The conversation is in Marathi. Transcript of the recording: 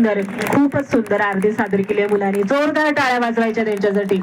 सुंदर खूपच सुंदर आरती सादर केली आहे मुलांनी. जोरदार टाळ्या वाजवायच्या त्यांच्यासाठी.